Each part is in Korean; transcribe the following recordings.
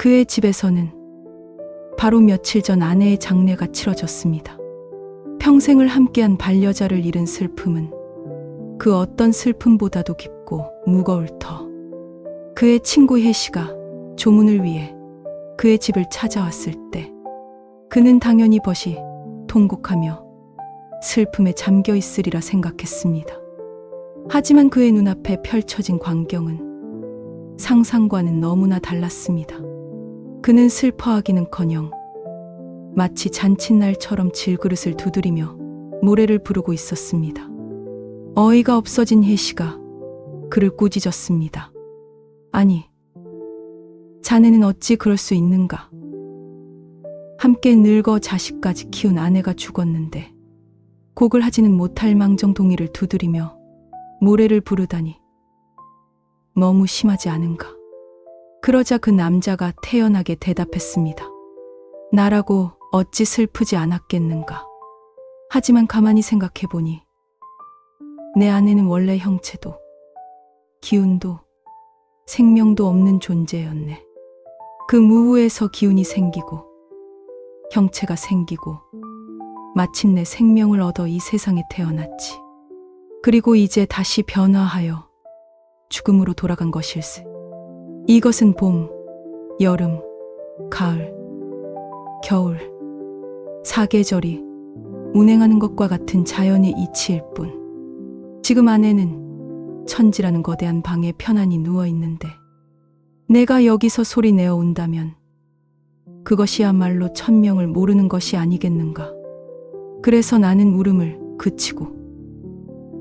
그의 집에서는 바로 며칠 전 아내의 장례가 치러졌습니다. 평생을 함께한 반려자를 잃은 슬픔은 그 어떤 슬픔보다도 깊고 무거울 터. 그의 친구 혜씨가 조문을 위해 그의 집을 찾아왔을 때 그는 당연히 벗이 통곡하며 슬픔에 잠겨 있으리라 생각했습니다. 하지만 그의 눈앞에 펼쳐진 광경은 상상과는 너무나 달랐습니다. 그는 슬퍼하기는커녕 마치 잔칫날처럼 질그릇을 두드리며 노래를 부르고 있었습니다. 어이가 없어진 혜씨가 그를 꾸짖었습니다. 아니, 자네는 어찌 그럴 수 있는가? 함께 늙어 자식까지 키운 아내가 죽었는데 곡을 하지는 못할 망정 동이를 두드리며 모래를 부르다니 너무 심하지 않은가? 그러자 그 남자가 태연하게 대답했습니다. 나라고 어찌 슬프지 않았겠는가? 하지만 가만히 생각해보니 내 아내는 원래 형체도 기운도 생명도 없는 존재였네. 그 무후에서 기운이 생기고 형체가 생기고 마침내 생명을 얻어 이 세상에 태어났지. 그리고 이제 다시 변화하여 죽음으로 돌아간 것일세. 이것은 봄, 여름, 가을, 겨울, 사계절이 운행하는 것과 같은 자연의 이치일 뿐. 지금 아내는 천지라는 거대한 방에 편안히 누워 있는데 내가 여기서 소리 내어 온다면 그것이야말로 천명을 모르는 것이 아니겠는가. 그래서 나는 울음을 그치고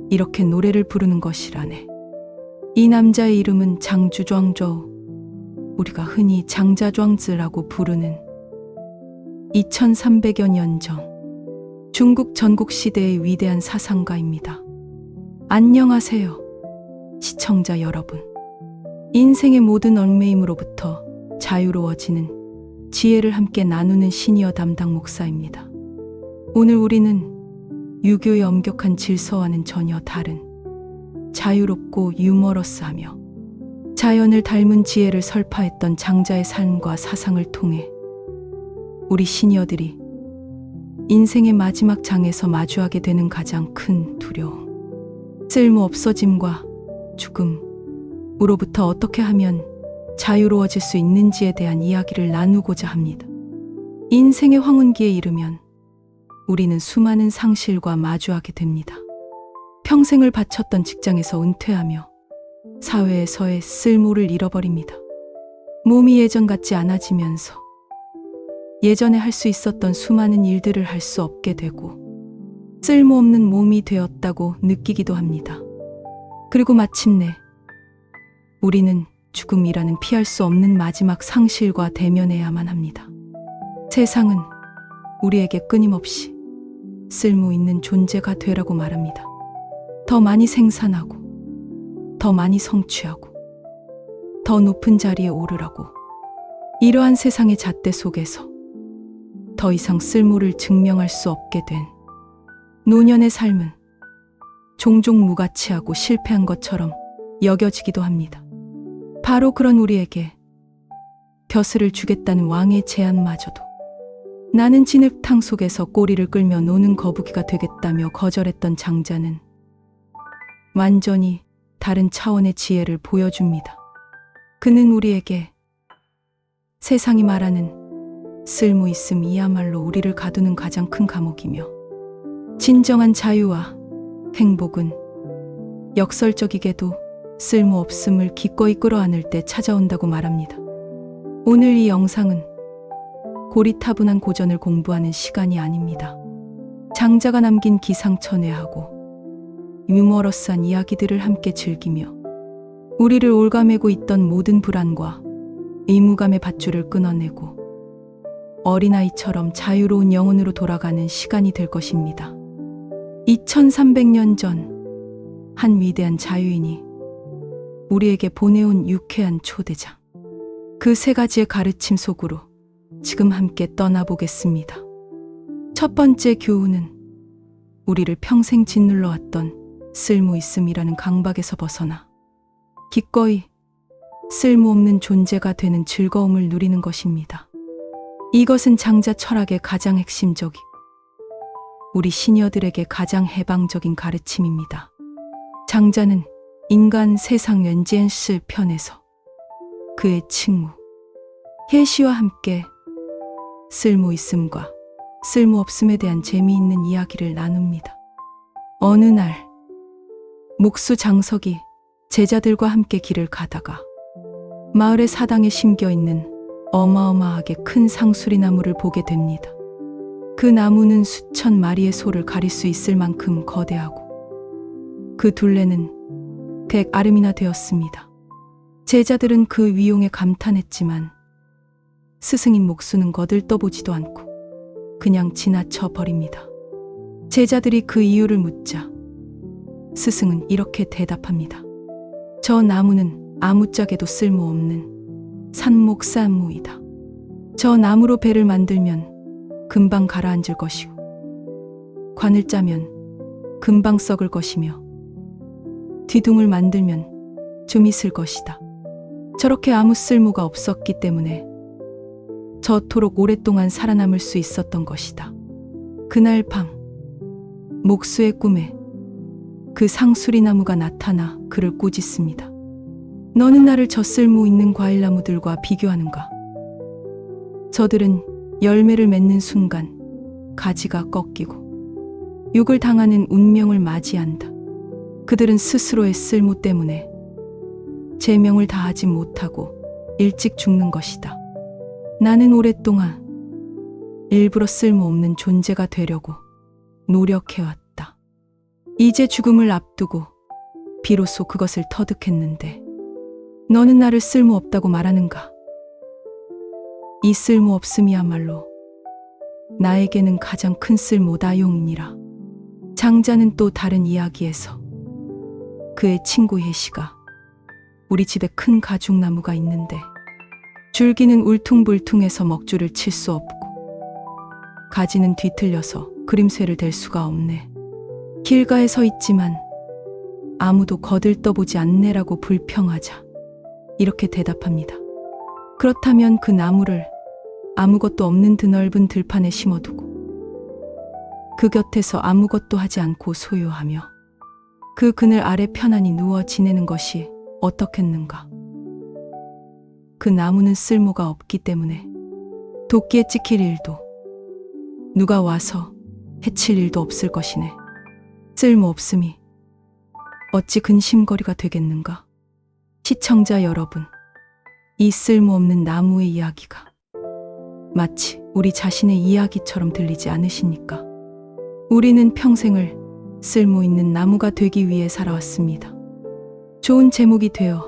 이렇게 노래를 부르는 것이라네. 이 남자의 이름은 장주庄저우. 우리가 흔히 장자庄즈라고 부르는 2300여 년 전 중국 전국 시대의 위대한 사상가입니다. 안녕하세요. 시청자 여러분. 인생의 모든 얽매임으로부터 자유로워지는 지혜를 함께 나누는 시니어 담당 목사입니다. 오늘 우리는 유교의 엄격한 질서와는 전혀 다른 자유롭고 유머러스하며 자연을 닮은 지혜를 설파했던 장자의 삶과 사상을 통해 우리 시니어들이 인생의 마지막 장에서 마주하게 되는 가장 큰 두려움, 쓸모 없어짐과 죽음으로부터 어떻게 하면 자유로워질 수 있는지에 대한 이야기를 나누고자 합니다. 인생의 황혼기에 이르면 우리는 수많은 상실과 마주하게 됩니다. 평생을 바쳤던 직장에서 은퇴하며 사회에서의 쓸모를 잃어버립니다. 몸이 예전 같지 않아지면서 예전에 할 수 있었던 수많은 일들을 할 수 없게 되고 쓸모없는 몸이 되었다고 느끼기도 합니다. 그리고 마침내 우리는 죽음이라는 피할 수 없는 마지막 상실과 대면해야만 합니다. 세상은 우리에게 끊임없이 쓸모 있는 존재가 되라고 말합니다. 더 많이 생산하고, 더 많이 성취하고, 더 높은 자리에 오르라고. 이러한 세상의 잣대 속에서 더 이상 쓸모를 증명할 수 없게 된 노년의 삶은 종종 무가치하고 실패한 것처럼 여겨지기도 합니다. 바로 그런 우리에게 벼슬을 주겠다는 왕의 제안마저도 나는 진흙탕 속에서 꼬리를 끌며 노는 거북이가 되겠다며 거절했던 장자는 완전히 다른 차원의 지혜를 보여줍니다. 그는 우리에게 세상이 말하는 쓸모 있음이야말로 우리를 가두는 가장 큰 감옥이며 진정한 자유와 행복은 역설적이게도 쓸모 없음을 기꺼이 끌어안을 때 찾아온다고 말합니다. 오늘 이 영상은 고리타분한 고전을 공부하는 시간이 아닙니다. 장자가 남긴 기상천외하고 유머러스한 이야기들을 함께 즐기며 우리를 올가매고 있던 모든 불안과 의무감의 밧줄을 끊어내고 어린아이처럼 자유로운 영혼으로 돌아가는 시간이 될 것입니다. 2300년 전 한 위대한 자유인이 우리에게 보내온 유쾌한 초대장. 그 세 가지의 가르침 속으로 지금 함께 떠나보겠습니다. 첫 번째 교훈은 우리를 평생 짓눌러 왔던 쓸모 있음이라는 강박에서 벗어나 기꺼이 쓸모없는 존재가 되는 즐거움을 누리는 것입니다. 이것은 장자 철학의 가장 핵심적이 우리 시녀들에게 가장 해방적인 가르침입니다. 장자는 인간 세상 왠지엔스 편에서 그의 친구 혜시와 함께 쓸모 있음과 쓸모 없음에 대한 재미있는 이야기를 나눕니다. 어느 날 목수 장석이 제자들과 함께 길을 가다가 마을의 사당에 심겨 있는 어마어마하게 큰 상수리 나무를 보게 됩니다. 그 나무는 수천 마리의 소를 가릴 수 있을 만큼 거대하고 그 둘레는 백 아름이나 되었습니다. 제자들은 그 위용에 감탄했지만 스승인 목수는 거들떠보지도 않고 그냥 지나쳐 버립니다. 제자들이 그 이유를 묻자 스승은 이렇게 대답합니다. 저 나무는 아무짝에도 쓸모없는 산목산무이다. 저 나무로 배를 만들면 금방 가라앉을 것이고 관을 짜면 금방 썩을 것이며 뒤둥을 만들면 좀 있을 것이다. 저렇게 아무 쓸모가 없었기 때문에 저토록 오랫동안 살아남을 수 있었던 것이다. 그날 밤 목수의 꿈에 그 상수리 나무가 나타나 그를 꾸짖습니다. 너는 나를 저 쓸모 있는 과일나무들과 비교하는가? 저들은 열매를 맺는 순간 가지가 꺾이고 욕을 당하는 운명을 맞이한다. 그들은 스스로의 쓸모 때문에 제명을 다하지 못하고 일찍 죽는 것이다. 나는 오랫동안 일부러 쓸모없는 존재가 되려고 노력해왔다. 이제 죽음을 앞두고 비로소 그것을 터득했는데 너는 나를 쓸모없다고 말하는가? 이 쓸모없음이야말로 나에게는 가장 큰 쓸모다용이니라. 장자는 또 다른 이야기에서 그의 친구 혜시가 우리 집에 큰 가죽나무가 있는데 줄기는 울퉁불퉁해서 먹줄을 칠 수 없고 가지는 뒤틀려서 그림쇠를 댈 수가 없네. 길가에 서 있지만 아무도 거들떠보지 않네라고 불평하자 이렇게 대답합니다. 그렇다면 그 나무를 아무것도 없는 드넓은 들판에 심어두고 그 곁에서 아무것도 하지 않고 소유하며 그 그늘 아래 편안히 누워 지내는 것이 어떻겠는가? 그 나무는 쓸모가 없기 때문에 도끼에 찍힐 일도 누가 와서 해칠 일도 없을 것이네. 쓸모 없음이 어찌 근심거리가 되겠는가? 시청자 여러분, 이 쓸모없는 나무의 이야기가 마치 우리 자신의 이야기처럼 들리지 않으십니까? 우리는 평생을 쓸모 있는 나무가 되기 위해 살아왔습니다. 좋은 제목이 되어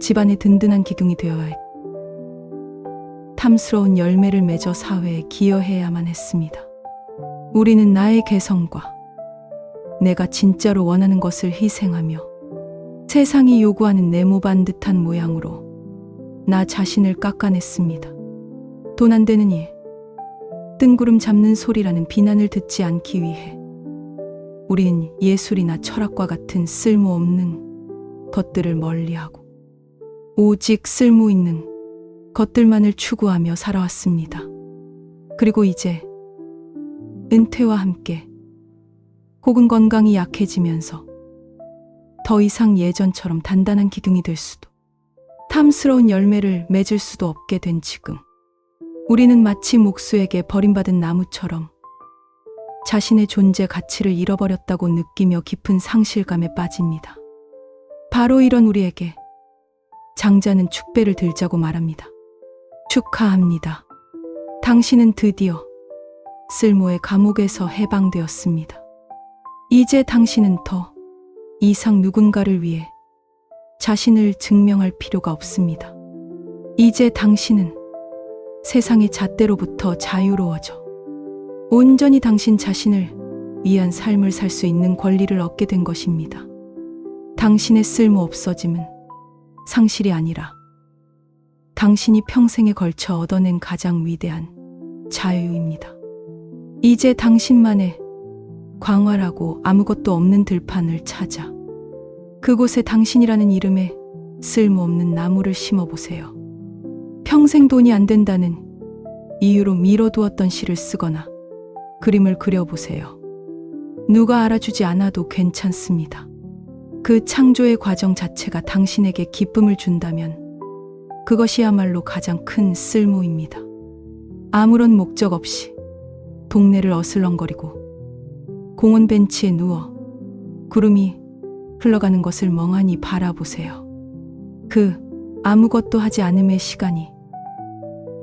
집안의 든든한 기둥이 되어야 했고, 탐스러운 열매를 맺어 사회에 기여해야만 했습니다. 우리는 나의 개성과 내가 진짜로 원하는 것을 희생하며 세상이 요구하는 네모반 듯한 모양으로 나 자신을 깎아냈습니다. 돈 안 되는 일, 뜬구름 잡는 소리라는 비난을 듣지 않기 위해 우린 예술이나 철학과 같은 쓸모없는 것들을 멀리하고 오직 쓸모 있는 것들만을 추구하며 살아왔습니다. 그리고 이제 은퇴와 함께 혹은 건강이 약해지면서 더 이상 예전처럼 단단한 기둥이 될 수도 탐스러운 열매를 맺을 수도 없게 된 지금 우리는 마치 목수에게 버림받은 나무처럼 자신의 존재 가치를 잃어버렸다고 느끼며 깊은 상실감에 빠집니다. 바로 이런 우리에게 장자는 축배를 들자고 말합니다. 축하합니다. 당신은 드디어 쓸모의 감옥에서 해방되었습니다. 이제 당신은 더 이상 누군가를 위해 자신을 증명할 필요가 없습니다. 이제 당신은 세상의 잣대로부터 자유로워져 온전히 당신 자신을 위한 삶을 살 수 있는 권리를 얻게 된 것입니다. 당신의 쓸모 없어짐은 상실이 아니라 당신이 평생에 걸쳐 얻어낸 가장 위대한 자유입니다. 이제 당신만의 광활하고 아무것도 없는 들판을 찾아 그곳에 당신이라는 이름의 쓸모없는 나무를 심어보세요. 평생 돈이 안 된다는 이유로 미뤄두었던 시를 쓰거나 그림을 그려보세요. 누가 알아주지 않아도 괜찮습니다. 그 창조의 과정 자체가 당신에게 기쁨을 준다면 그것이야말로 가장 큰 쓸모입니다. 아무런 목적 없이 동네를 어슬렁거리고 공원 벤치에 누워 구름이 흘러가는 것을 멍하니 바라보세요. 그 아무것도 하지 않음의 시간이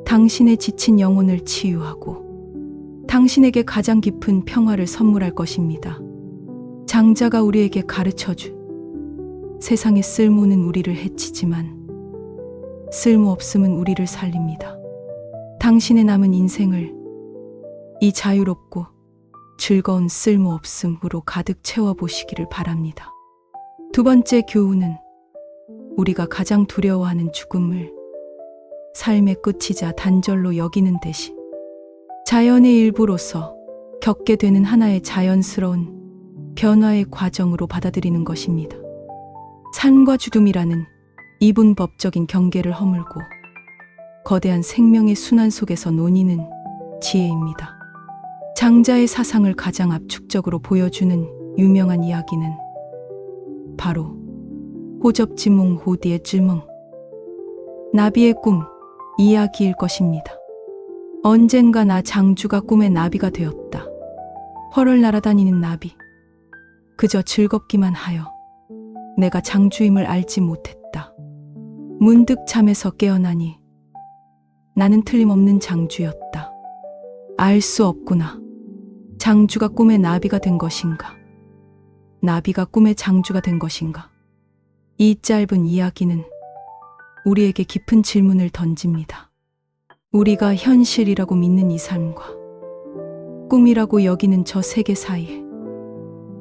당신의 지친 영혼을 치유하고 당신에게 가장 깊은 평화를 선물할 것입니다. 장자가 우리에게 가르쳐 준 세상의 쓸모는 우리를 해치지만 쓸모없음은 우리를 살립니다. 당신의 남은 인생을 이 자유롭고 즐거운 쓸모없음으로 가득 채워보시기를 바랍니다. 두 번째 교훈은 우리가 가장 두려워하는 죽음을 삶의 끝이자 단절로 여기는 대신 자연의 일부로서 겪게 되는 하나의 자연스러운 변화의 과정으로 받아들이는 것입니다. 삶과 죽음이라는 이분법적인 경계를 허물고 거대한 생명의 순환 속에서 논의는 지혜입니다. 장자의 사상을 가장 압축적으로 보여주는 유명한 이야기는 바로 호접지몽 호디의 쯔몽 나비의 꿈 이야기일 것입니다. 언젠가 나 장주가 꿈의 나비가 되었다. 헐을 날아다니는 나비. 그저 즐겁기만 하여 내가 장주임을 알지 못했다. 문득 잠에서 깨어나니 나는 틀림없는 장주였다. 알 수 없구나. 장주가 꿈의 나비가 된 것인가? 나비가 꿈의 장주가 된 것인가? 이 짧은 이야기는 우리에게 깊은 질문을 던집니다. 우리가 현실이라고 믿는 이 삶과 꿈이라고 여기는 저 세계 사이에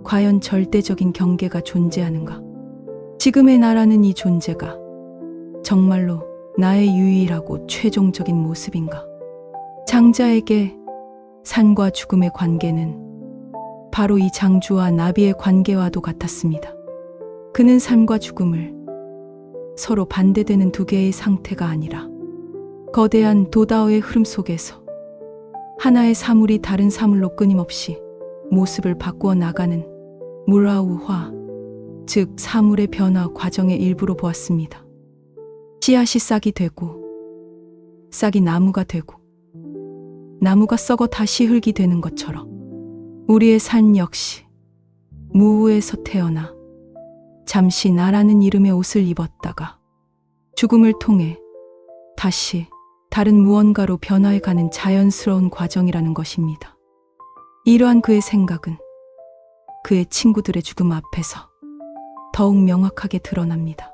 과연 절대적인 경계가 존재하는가? 지금의 나라는 이 존재가 정말로 나의 유일하고 최종적인 모습인가? 장자에게 산과 죽음의 관계는 바로 이 장주와 나비의 관계와도 같았습니다. 그는 삶과 죽음을 서로 반대되는 두 개의 상태가 아니라 거대한 도다오의 흐름 속에서 하나의 사물이 다른 사물로 끊임없이 모습을 바꾸어 나가는 물화우화, 즉 사물의 변화 과정의 일부로 보았습니다. 씨앗이 싹이 되고, 싹이 나무가 되고, 나무가 썩어 다시 흙이 되는 것처럼 우리의 삶 역시 무우에서 태어나 잠시 나라는 이름의 옷을 입었다가 죽음을 통해 다시 다른 무언가로 변화해가는 자연스러운 과정이라는 것입니다. 이러한 그의 생각은 그의 친구들의 죽음 앞에서 더욱 명확하게 드러납니다.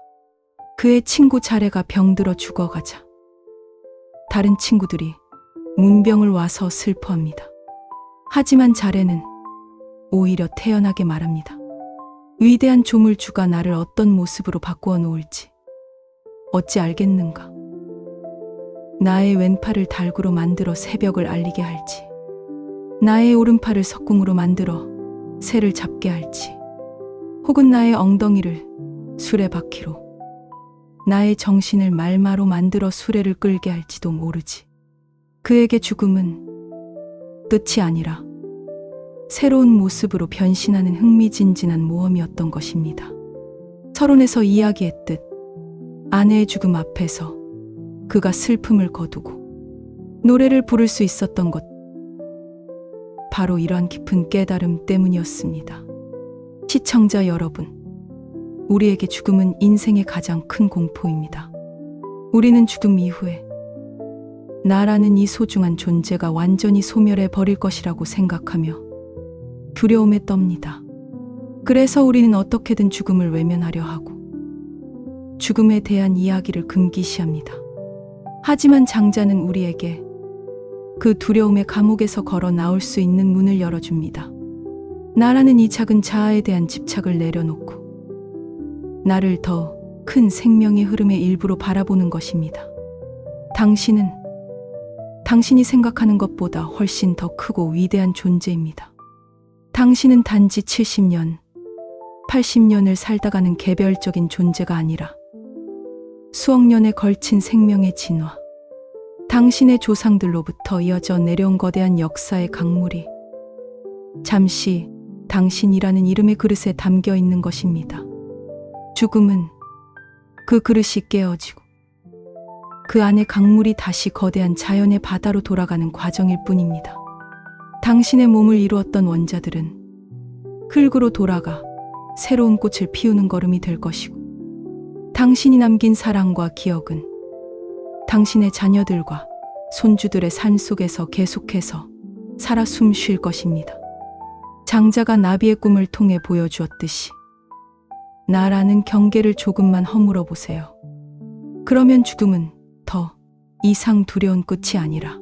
그의 친구 자레가 병들어 죽어가자 다른 친구들이 문병을 와서 슬퍼합니다. 하지만 자레는 오히려 태연하게 말합니다. 위대한 조물주가 나를 어떤 모습으로 바꾸어 놓을지 어찌 알겠는가? 나의 왼팔을 달구로 만들어 새벽을 알리게 할지, 나의 오른팔을 석궁으로 만들어 새를 잡게 할지, 혹은 나의 엉덩이를 수레바퀴로, 나의 정신을 말마로 만들어 수레를 끌게 할지도 모르지. 그에게 죽음은 끝이 아니라 새로운 모습으로 변신하는 흥미진진한 모험이었던 것입니다. 서론에서 이야기했듯 아내의 죽음 앞에서 그가 슬픔을 거두고 노래를 부를 수 있었던 것 바로 이러한 깊은 깨달음 때문이었습니다. 시청자 여러분, 우리에게 죽음은 인생의 가장 큰 공포입니다. 우리는 죽음 이후에 나라는 이 소중한 존재가 완전히 소멸해 버릴 것이라고 생각하며 두려움에 떱니다. 그래서 우리는 어떻게든 죽음을 외면하려 하고 죽음에 대한 이야기를 금기시합니다. 하지만 장자는 우리에게 그 두려움의 감옥에서 걸어 나올 수 있는 문을 열어줍니다. 나라는 이 작은 자아에 대한 집착을 내려놓고 나를 더 큰 생명의 흐름의 일부로 바라보는 것입니다. 당신은 당신이 생각하는 것보다 훨씬 더 크고 위대한 존재입니다. 당신은 단지 70년, 80년을 살다 가는 개별적인 존재가 아니라 수억 년에 걸친 생명의 진화. 당신의 조상들로부터 이어져 내려온 거대한 역사의 강물이 잠시 당신이라는 이름의 그릇에 담겨 있는 것입니다. 죽음은 그 그릇이 깨어지고 그 안에 강물이 다시 거대한 자연의 바다로 돌아가는 과정일 뿐입니다. 당신의 몸을 이루었던 원자들은 흙으로 돌아가 새로운 꽃을 피우는 걸음이 될 것이고 당신이 남긴 사랑과 기억은 당신의 자녀들과 손주들의 삶 속에서 계속해서 살아 숨 쉴 것입니다. 장자가 나비의 꿈을 통해 보여주었듯이 나라는 경계를 조금만 허물어 보세요. 그러면 죽음은 더 이상 두려운 끝이 아니라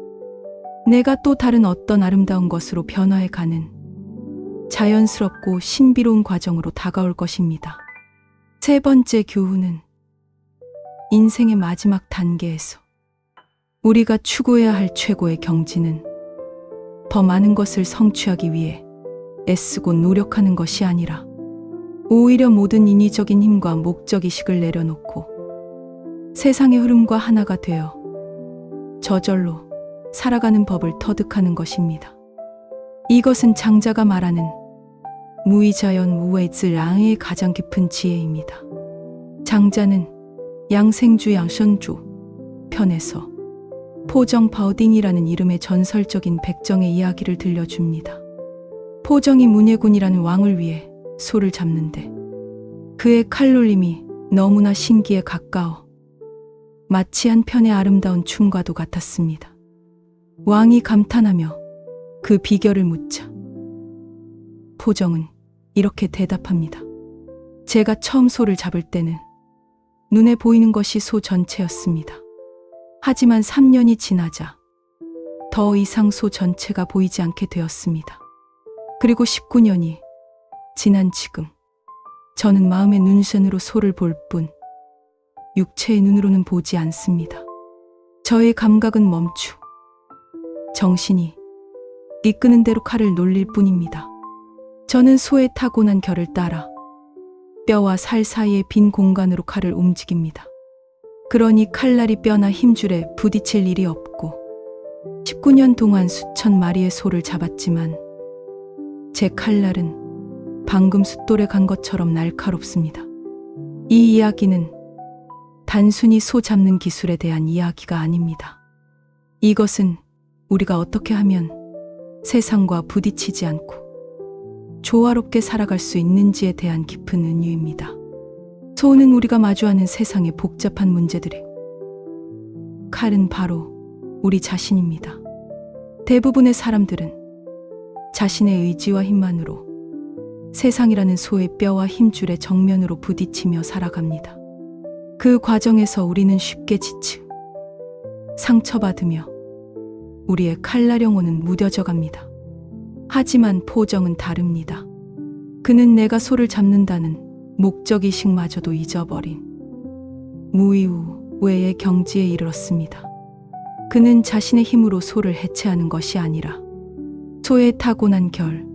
내가 또 다른 어떤 아름다운 것으로 변화해 가는 자연스럽고 신비로운 과정으로 다가올 것입니다. 세 번째 교훈은 인생의 마지막 단계에서 우리가 추구해야 할 최고의 경지는 더 많은 것을 성취하기 위해 애쓰고 노력하는 것이 아니라 오히려 모든 인위적인 힘과 목적의식을 내려놓고 세상의 흐름과 하나가 되어 저절로 살아가는 법을 터득하는 것입니다. 이것은 장자가 말하는 무의자연 무웨이즈랑의 가장 깊은 지혜입니다. 장자는 양생주 양선주 편에서 포정 바우딩이라는 이름의 전설적인 백정의 이야기를 들려줍니다. 포정이 문예군이라는 왕을 위해 소를 잡는데 그의 칼놀림이 너무나 신기에 가까워 마치 한 편의 아름다운 춤과도 같았습니다. 왕이 감탄하며 그 비결을 묻자 포정은 이렇게 대답합니다. 제가 처음 소를 잡을 때는 눈에 보이는 것이 소 전체였습니다. 하지만 3년이 지나자 더 이상 소 전체가 보이지 않게 되었습니다. 그리고 19년이 지난 지금 저는 마음의 눈선으로 소를 볼 뿐 육체의 눈으로는 보지 않습니다. 저의 감각은 멈추 정신이 이끄는 대로 칼을 놀릴 뿐입니다. 저는 소의 타고난 결을 따라 뼈와 살 사이의 빈 공간으로 칼을 움직입니다. 그러니 칼날이 뼈나 힘줄에 부딪힐 일이 없고 19년 동안 수천 마리의 소를 잡았지만 제 칼날은 방금 숫돌에 간 것처럼 날카롭습니다. 이 이야기는 단순히 소 잡는 기술에 대한 이야기가 아닙니다. 이것은 우리가 어떻게 하면 세상과 부딪히지 않고 조화롭게 살아갈 수 있는지에 대한 깊은 은유입니다. 소는 우리가 마주하는 세상의 복잡한 문제들이 칼은 바로 우리 자신입니다. 대부분의 사람들은 자신의 의지와 힘만으로 세상이라는 소의 뼈와 힘줄의 정면으로 부딪히며 살아갑니다. 그 과정에서 우리는 쉽게 지치고 상처받으며 우리의 칼날 영혼은 무뎌져 갑니다. 하지만 포정은 다릅니다. 그는 내가 소를 잡는다는 목적의식마저도 잊어버린 무이후 외의 경지에 이르렀습니다. 그는 자신의 힘으로 소를 해체하는 것이 아니라 소의 타고난 결,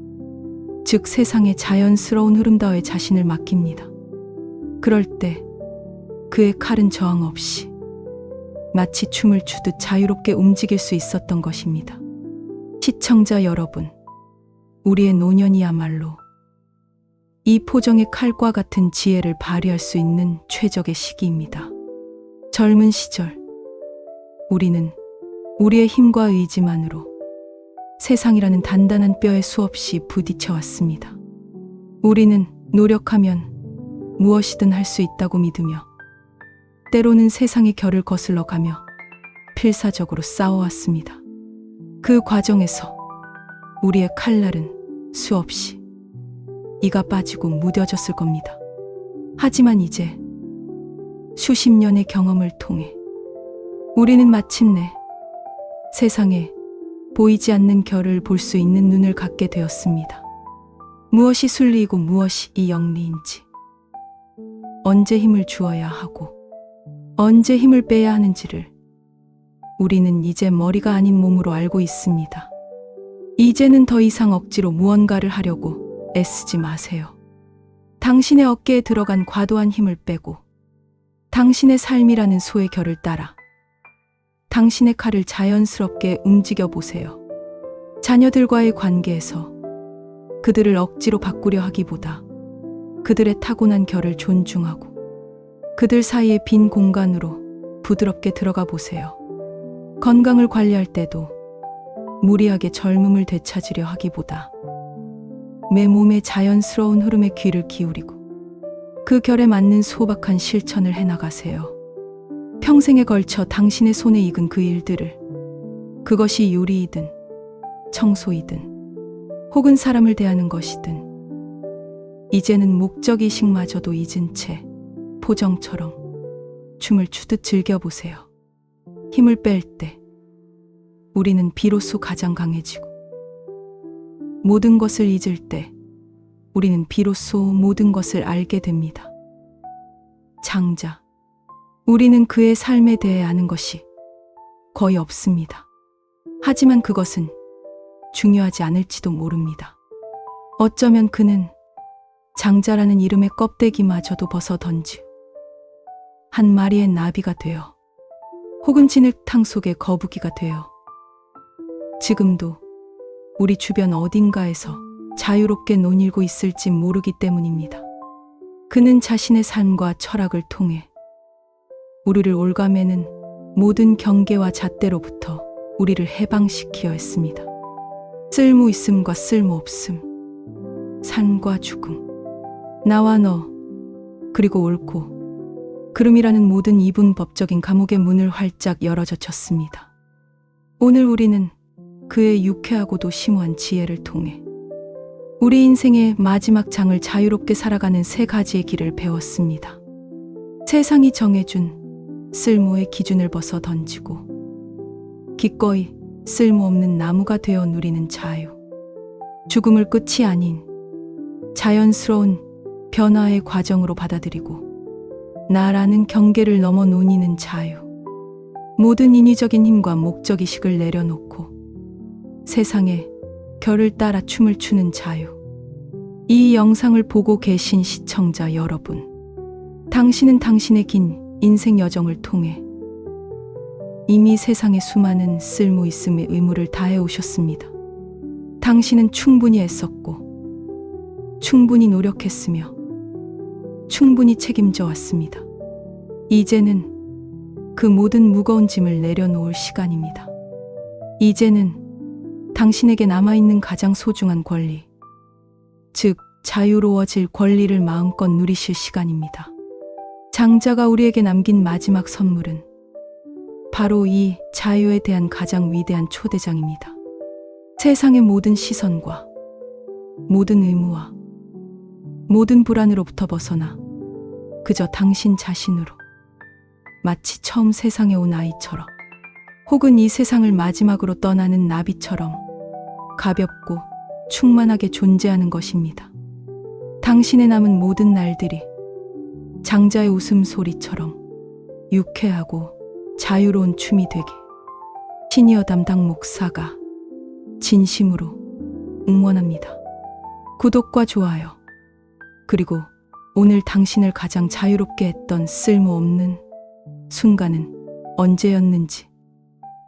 즉 세상의 자연스러운 흐름다에 자신을 맡깁니다. 그럴 때 그의 칼은 저항 없이 마치 춤을 추듯 자유롭게 움직일 수 있었던 것입니다. 시청자 여러분, 우리의 노년이야말로 이 포정의 칼과 같은 지혜를 발휘할 수 있는 최적의 시기입니다. 젊은 시절, 우리는 우리의 힘과 의지만으로 세상이라는 단단한 뼈에 수없이 부딪혀 왔습니다. 우리는 노력하면 무엇이든 할 수 있다고 믿으며 때로는 세상의 결을 거슬러 가며 필사적으로 싸워왔습니다. 그 과정에서 우리의 칼날은 수없이 이가 빠지고 무뎌졌을 겁니다. 하지만 이제 수십 년의 경험을 통해 우리는 마침내 세상에 보이지 않는 결을 볼 수 있는 눈을 갖게 되었습니다. 무엇이 순리이고 무엇이 이 영리인지, 언제 힘을 주어야 하고, 언제 힘을 빼야 하는지를 우리는 이제 머리가 아닌 몸으로 알고 있습니다. 이제는 더 이상 억지로 무언가를 하려고 애쓰지 마세요. 당신의 어깨에 들어간 과도한 힘을 빼고 당신의 삶이라는 소의 결을 따라 당신의 칼을 자연스럽게 움직여 보세요. 자녀들과의 관계에서 그들을 억지로 바꾸려 하기보다 그들의 타고난 결을 존중하고 그들 사이의 빈 공간으로 부드럽게 들어가 보세요. 건강을 관리할 때도 무리하게 젊음을 되찾으려 하기보다 내 몸의 자연스러운 흐름에 귀를 기울이고 그 결에 맞는 소박한 실천을 해나가세요. 평생에 걸쳐 당신의 손에 익은 그 일들을 그것이 요리이든 청소이든 혹은 사람을 대하는 것이든 이제는 목적의식마저도 잊은 채 포정처럼 춤을 추듯 즐겨보세요. 힘을 뺄 때 우리는 비로소 가장 강해지고 모든 것을 잊을 때 우리는 비로소 모든 것을 알게 됩니다. 장자. 우리는 그의 삶에 대해 아는 것이 거의 없습니다. 하지만 그것은 중요하지 않을지도 모릅니다. 어쩌면 그는 장자라는 이름의 껍데기마저도 벗어 던지 한 마리의 나비가 되어 혹은 진흙탕 속의 거북이가 되어 지금도 우리 주변 어딘가에서 자유롭게 논일고 있을지 모르기 때문입니다. 그는 자신의 삶과 철학을 통해 우리를 올가매는 모든 경계와 잣대로부터 우리를 해방시키려 했습니다. 쓸모 있음과 쓸모 없음, 삶과 죽음, 나와 너, 그리고 옳고 그름이라는 모든 이분 법적인 감옥의 문을 활짝 열어 젖혔습니다. 오늘 우리는 그의 유쾌하고도 심오한 지혜를 통해 우리 인생의 마지막 장을 자유롭게 살아가는 세 가지의 길을 배웠습니다. 세상이 정해준 쓸모의 기준을 벗어 던지고 기꺼이 쓸모없는 나무가 되어 누리는 자유. 죽음을 끝이 아닌 자연스러운 변화의 과정으로 받아들이고 나라는 경계를 넘어 논의는 자유. 모든 인위적인 힘과 목적의식을 내려놓고 세상에 결을 따라 춤을 추는 자유. 이 영상을 보고 계신 시청자 여러분. 당신은 당신의 긴 인생 여정을 통해 이미 세상에 수많은 쓸모 있음의 의무를 다해 오셨습니다. 당신은 충분히 애썼고, 충분히 노력했으며, 충분히 책임져 왔습니다. 이제는 그 모든 무거운 짐을 내려놓을 시간입니다. 이제는 당신에게 남아있는 가장 소중한 권리, 즉, 자유로워질 권리를 마음껏 누리실 시간입니다. 장자가 우리에게 남긴 마지막 선물은 바로 이 자유에 대한 가장 위대한 초대장입니다. 세상의 모든 시선과 모든 의무와 모든 불안으로부터 벗어나 그저 당신 자신으로 마치 처음 세상에 온 아이처럼 혹은 이 세상을 마지막으로 떠나는 나비처럼 가볍고 충만하게 존재하는 것입니다. 당신의 남은 모든 날들이 장자의 웃음소리처럼 유쾌하고 자유로운 춤이 되게 시니어 담당 목사가 진심으로 응원합니다. 구독과 좋아요. 그리고 오늘 당신을 가장 자유롭게 했던 쓸모없는 순간은 언제였는지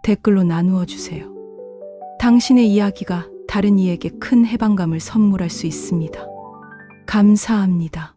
댓글로 나누어 주세요. 당신의 이야기가 다른 이에게 큰 해방감을 선물할 수 있습니다. 감사합니다.